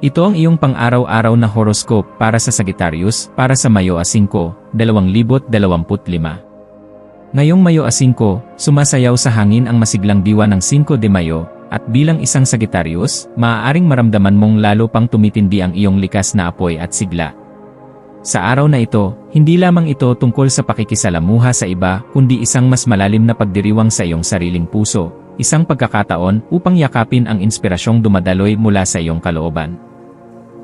Ito ang iyong pang-araw-araw na horoscope para sa Sagittarius para sa Mayo a 5, 2025. Ngayong Mayo a 5, sumasayaw sa hangin ang masiglang diwa ng 5 de Mayo, at bilang isang Sagittarius, maaaring maramdaman mong lalo pang tumitindi ang iyong likas na apoy at sigla. Sa araw na ito, hindi lamang ito tungkol sa pakikisalamuha sa iba, kundi isang mas malalim na pagdiriwang sa iyong sariling puso, isang pagkakataon upang yakapin ang inspirasyong dumadaloy mula sa iyong kalooban.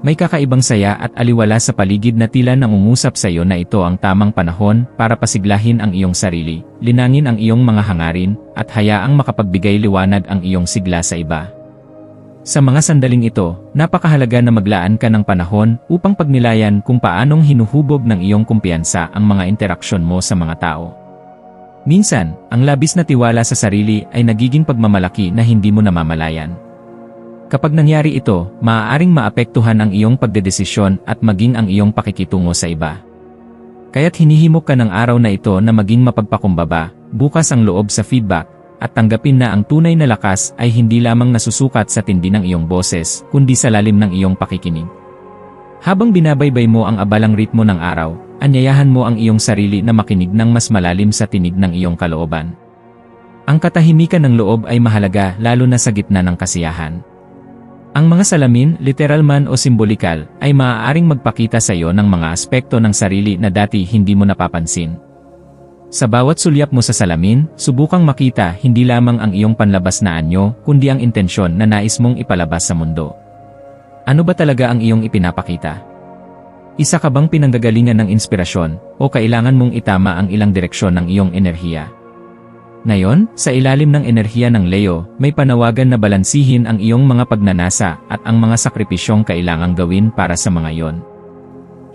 May kakaibang saya at aliwala sa paligid na tila nangungusap sa iyo na ito ang tamang panahon para pasiglahin ang iyong sarili, linangin ang iyong mga hangarin, at hayaang makapagbigay liwanag ang iyong sigla sa iba. Sa mga sandaling ito, napakahalaga na maglaan ka ng panahon upang pagnilayan kung paanong hinuhubog ng iyong kumpiyansa ang mga interaksyon mo sa mga tao. Minsan, ang labis na tiwala sa sarili ay nagiging pagmamalaki na hindi mo namamalayan. Kapag nangyari ito, maaaring maapektuhan ang iyong pagdedesisyon at maging ang iyong pakikitungo sa iba. Kaya't hinihimok ka ng araw na ito na maging mapagpakumbaba, bukas ang loob sa feedback, at tanggapin na ang tunay na lakas ay hindi lamang nasusukat sa tindi ng iyong boses, kundi sa lalim ng iyong pakikinig. Habang binabaybay mo ang abalang ritmo ng araw, anyayahan mo ang iyong sarili na makinig ng mas malalim sa tinig ng iyong kalooban. Ang katahimikan ng loob ay mahalaga lalo na sa gitna ng kasiyahan. Ang mga salamin, literal man o simbolikal, ay maaaring magpakita sa iyo ng mga aspekto ng sarili na dati hindi mo napapansin. Sa bawat sulyap mo sa salamin, subukang makita hindi lamang ang iyong panlabas na anyo, kundi ang intensyon na nais mong ipalabas sa mundo. Ano ba talaga ang iyong ipinapakita? Isa ka bang pinanggagalingan ng inspirasyon, o kailangan mong itama ang ilang direksyon ng iyong enerhiya? Ngayon, sa ilalim ng enerhiya ng Leo, may panawagan na balansihin ang iyong mga pagnanasa at ang mga sakripisyong kailangang gawin para sa mga yon.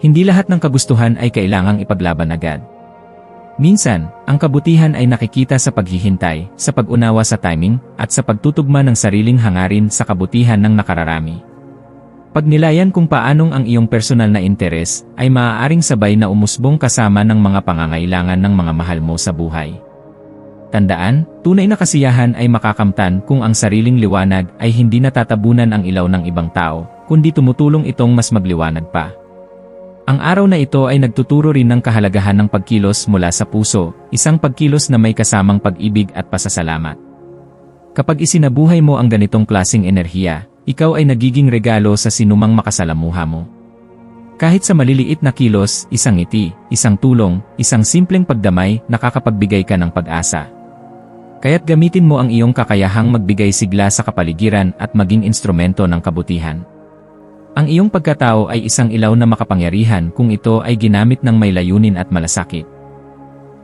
Hindi lahat ng kagustuhan ay kailangang ipaglaban agad. Minsan, ang kabutihan ay nakikita sa paghihintay, sa pag-unawa sa timing, at sa pagtutugma ng sariling hangarin sa kabutihan ng nakararami. Pagnilayan kung paanong ang iyong personal na interes ay maaaring sabay na umusbong kasama ng mga pangangailangan ng mga mahal mo sa buhay. Tandaan, tunay na kasiyahan ay makakamtan kung ang sariling liwanag ay hindi natatabunan ang ilaw ng ibang tao, kundi tumutulong itong mas magliwanag pa. Ang araw na ito ay nagtuturo rin ng kahalagahan ng pagkilos mula sa puso, isang pagkilos na may kasamang pag-ibig at pasasalamat. Kapag isinabuhay mo ang ganitong klasing enerhiya, ikaw ay nagiging regalo sa sinumang makasalamuha mo. Kahit sa maliliit na kilos, isang ngiti, isang tulong, isang simpleng pagdamay, nakakapagbigay ka ng pag-asa. Kaya't gamitin mo ang iyong kakayahang magbigay sigla sa kapaligiran at maging instrumento ng kabutihan. Ang iyong pagkatao ay isang ilaw na makapangyarihan kung ito ay ginamit ng may layunin at malasakit.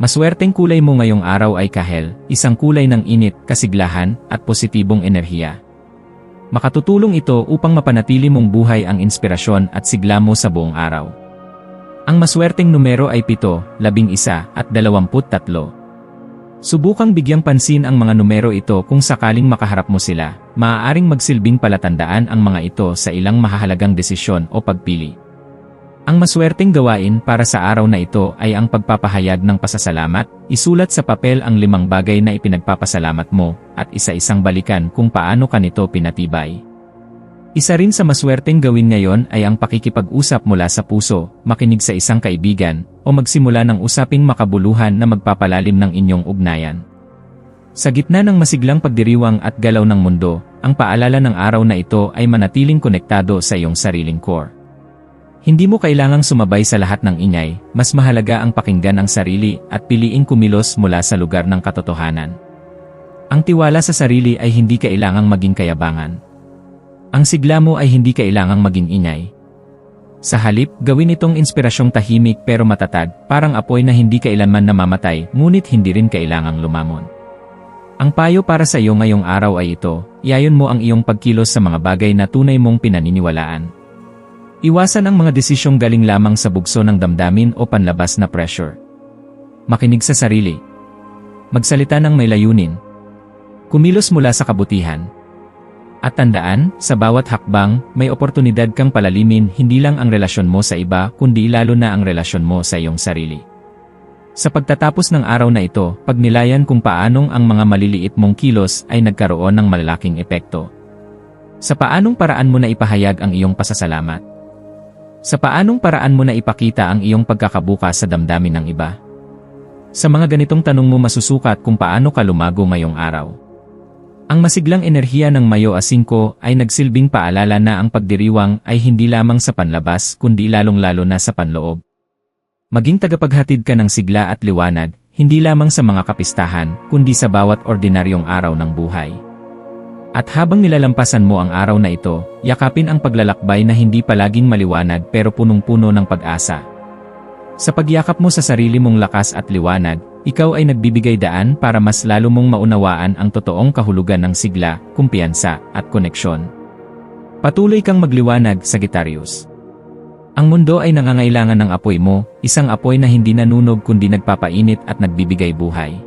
Maswerteng kulay mo ngayong araw ay kahel, isang kulay ng init, kasiglahan, at positibong enerhiya. Makatutulong ito upang mapanatili mong buhay ang inspirasyon at sigla mo sa buong araw. Ang maswerteng numero ay 7, 11 at 23. Subukang bigyang pansin ang mga numero ito kung sakaling makaharap mo sila, maaaring magsilbing palatandaan ang mga ito sa ilang mahahalagang desisyon o pagpili. Ang maswerteng gawain para sa araw na ito ay ang pagpapahayag ng pasasalamat, isulat sa papel ang limang bagay na ipinagpapasalamat mo, at isa-isang balikan kung paano ka nito pinatibay. Isa rin sa maswerteng gawin ngayon ay ang pakikipag-usap mula sa puso, makinig sa isang kaibigan, o magsimula ng usaping makabuluhan na magpapalalim ng inyong ugnayan. Sa gitna ng masiglang pagdiriwang at galaw ng mundo, ang paalala ng araw na ito ay manatiling konektado sa iyong sariling core. Hindi mo kailangang sumabay sa lahat ng ingay, mas mahalaga ang pakinggan ang sarili at piliing kumilos mula sa lugar ng katotohanan. Ang tiwala sa sarili ay hindi kailangang maging kayabangan. Ang sigla mo ay hindi kailangang maging ingay. Sa halip, gawin itong inspirasyong tahimik pero matatag, parang apoy na hindi kailanman namamatay, ngunit hindi rin kailangang lumamon. Ang payo para sa iyo ngayong araw ay ito, iayon mo ang iyong pagkilos sa mga bagay na tunay mong pinaniniwalaan. Iwasan ang mga desisyong galing lamang sa bugso ng damdamin o panlabas na pressure. Makinig sa sarili. Magsalita ng may layunin. Kumilos mula sa kabutihan. At tandaan, sa bawat hakbang, may oportunidad kang palalimin hindi lang ang relasyon mo sa iba kundi lalo na ang relasyon mo sa iyong sarili. Sa pagtatapos ng araw na ito, pagnilayan kung paanong ang mga maliliit mong kilos ay nagkaroon ng malalaking epekto. Sa paanong paraan mo na ipahayag ang iyong pasasalamat? Sa paanong paraan mo na ipakita ang iyong pagkakabukas sa damdamin ng iba? Sa mga ganitong tanong mo masusukat kung paano ka lumago ngayong araw. Ang masiglang enerhiya ng Mayo a 5 ay nagsilbing paalala na ang pagdiriwang ay hindi lamang sa panlabas kundi lalong-lalo na sa panloob. Maging tagapaghatid ka ng sigla at liwanag, hindi lamang sa mga kapistahan, kundi sa bawat ordinaryong araw ng buhay. At habang nilalampasan mo ang araw na ito, yakapin ang paglalakbay na hindi palaging maliwanag pero punong-puno ng pag-asa. Sa pagyakap mo sa sarili mong lakas at liwanag, ikaw ay nagbibigay daan para mas lalo mong maunawaan ang totoong kahulugan ng sigla, kumpiyansa, at koneksyon. Patuloy kang magliwanag, Sagittarius. Ang mundo ay nangangailangan ng apoy mo, isang apoy na hindi nanunog kundi nagpapainit at nagbibigay buhay.